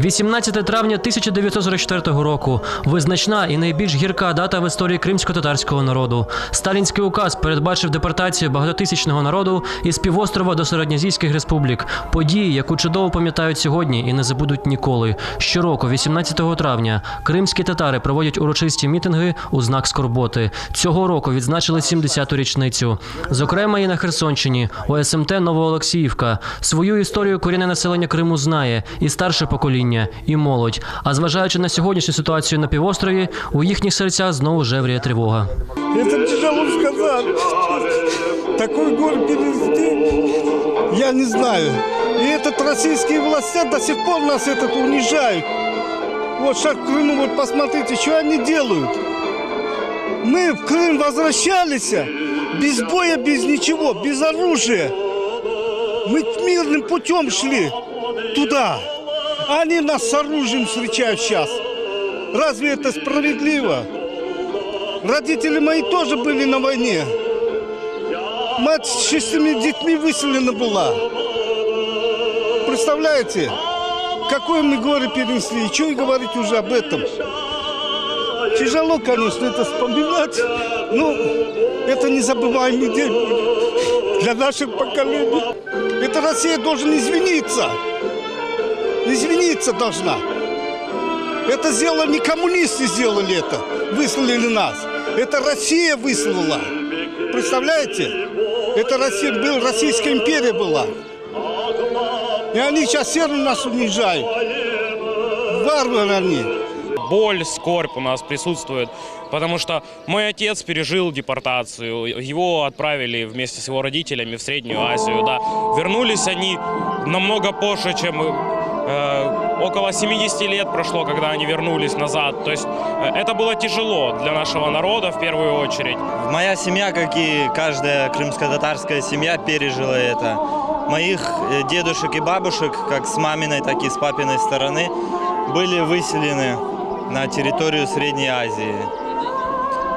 18 травня 1944 року. Визначна і найбільш гірка дата в історії кримсько-татарського народу. Сталінський указ передбачив депортацію багатотисячного народу із півострова до середньазійських республік. Події, яку чудово пам'ятають сьогодні і не забудуть ніколи. Щороку, 18 травня, кримські татари проводять урочисті мітинги у знак скорботи. Цього року відзначили 70-ту річницю. Зокрема, і на Херсонщині, у СМТ Новоолексіївка. Свою історію корінне населення Криму знає і старше покоління, і молодь. А зважаючи на сьогоднішню ситуацію на півострові, у їхніх серцях знову жевріє тривога. Это тяжело сказать. Такой город перенести, я не знаю. И этот российские власти до сих пор нас этот унижают. Вот сейчас в Крыму, вот посмотрите, что они делают. Мы в Крым возвращались без боя, без ничего, без оружия. Мы мирным путем шли туда. Они нас с оружием встречают сейчас. Разве это справедливо? Родители мои тоже были на войне. Мать с шестими детьми выселена была. Представляете, какое мы горе перенесли. И что и говорить уже об этом. Тяжело, конечно, это вспоминать. Но это незабываемый день для наших поколений. Эта Россия должна извиниться. Извиниться должна. Это сделали не коммунисты сделали это, выслали нас. Это Россия выслала. Представляете? Это Россия, был, Российская империя была. И они сейчас все нас унижают. Варвары они. боль, скорбь у нас присутствует, потому что мой отец пережил депортацию, его отправили вместе с его родителями в Среднюю Азию, да. Вернулись они намного позже, чем э, около 70 лет прошло, когда они вернулись назад. То есть э, это было тяжело для нашего народа в первую очередь. Моя семья, как и каждая крымско-татарская семья, пережила это. Моих э, дедушек и бабушек, как с маминой, так и с папиной стороны, были выселены на территорию Средней Азии.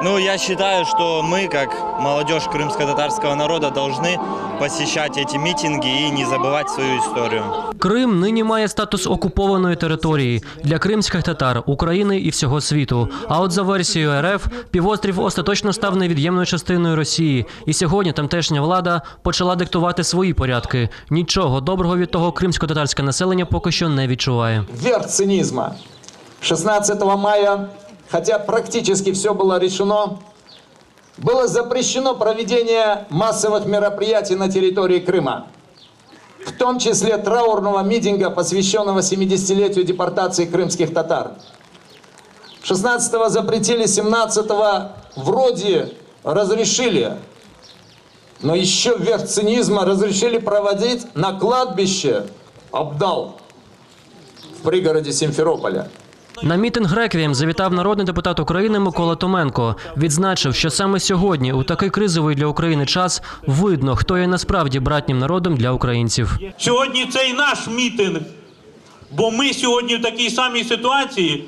Ну, я считаю, что мы, как молодежь крымско-татарского народа, должны посещать эти митинги и не забывать свою историю. Крим нині має статус окупованої території для кримських татар, України і всього світу. А от за версією РФ, півострів остаточно став невід'ємною частиною Росії, і сьогодні тамтешня влада почала диктувати свої порядки. Нічого доброго від того кримсько-татарське населення поки що не відчуває. верх цинизма. 16 мая, хотя практически все было решено, было запрещено проведение массовых мероприятий на территории Крыма, в том числе траурного митинга, посвященного 70-летию депортации крымских татар. 16 запретили, 17 вроде разрешили, но еще вверх цинизма разрешили проводить на кладбище Абдал в пригороде Симферополя. На мітинг реквієм завітав народний депутат України Микола Томенко. Відзначив, що саме сьогодні, у такий кризовий для України час, видно, хто є насправді братнім народом для українців. Сьогодні це і наш мітинг, бо ми сьогодні в такій самій ситуації,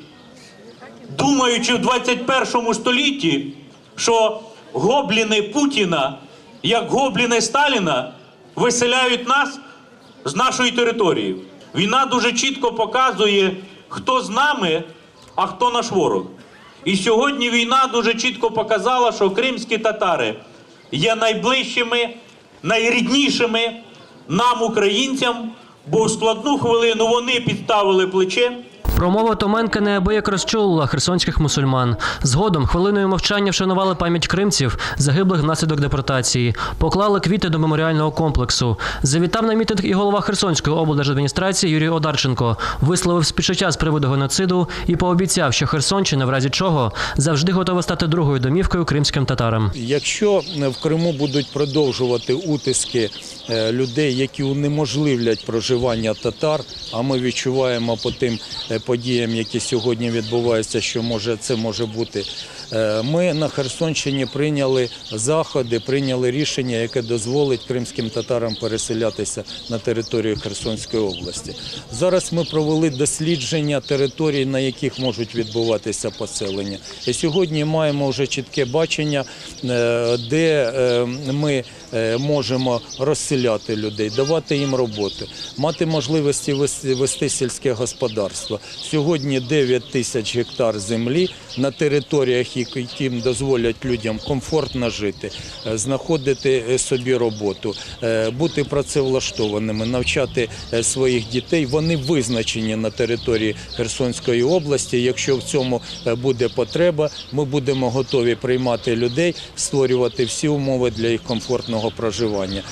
думаючи в 21 столітті, що гобліни Путіна, як гобліни Сталіна, виселяють нас з нашої території. Війна дуже чітко показує, хто з нами, а хто наш ворог. І сьогодні війна дуже чітко показала, що кримські татари є найближчими, найріднішими нам, українцям, бо в складну хвилину вони підставили плече. Промова Томенка неабияк розчулила херсонських мусульман. Згодом хвилиною мовчання вшанували пам'ять кримців, загиблих внаслідок депортації, поклали квіти до меморіального комплексу. Завітав на мітинг і голова Херсонської облдержадміністрації Юрій Одарченко, висловив співчуття з приводу геноциду і пообіцяв, що Херсонщина, в разі чого, завжди готова стати другою домівкою кримським татарам. Якщо в Криму будуть продовжувати утиски е, людей, які унеможливлять проживання татар, а ми відчуваємо по тим е, подіям, які сьогодні відбуваються, що може це може бути. е, Ми на Херсонщині прийняли заходи, прийняли рішення, яке дозволить кримським татарам переселятися на територію Херсонської області. Зараз ми провели дослідження територій, на яких можуть відбуватися поселення. І сьогодні маємо вже чітке бачення, е, де е, ми можемо розселяти людей, давати їм роботу, мати можливості вести сільське господарство. Сьогодні 9 тисяч гектар землі на територіях, яким дозволять людям комфортно жити, е, знаходити е, собі роботу, е, бути працевлаштованими, навчати своїх дітей. Вони визначені на території Херсонської області. Якщо в цьому буде потреба, ми будемо готові приймати людей, створювати всі умови для їх комфортного проживання.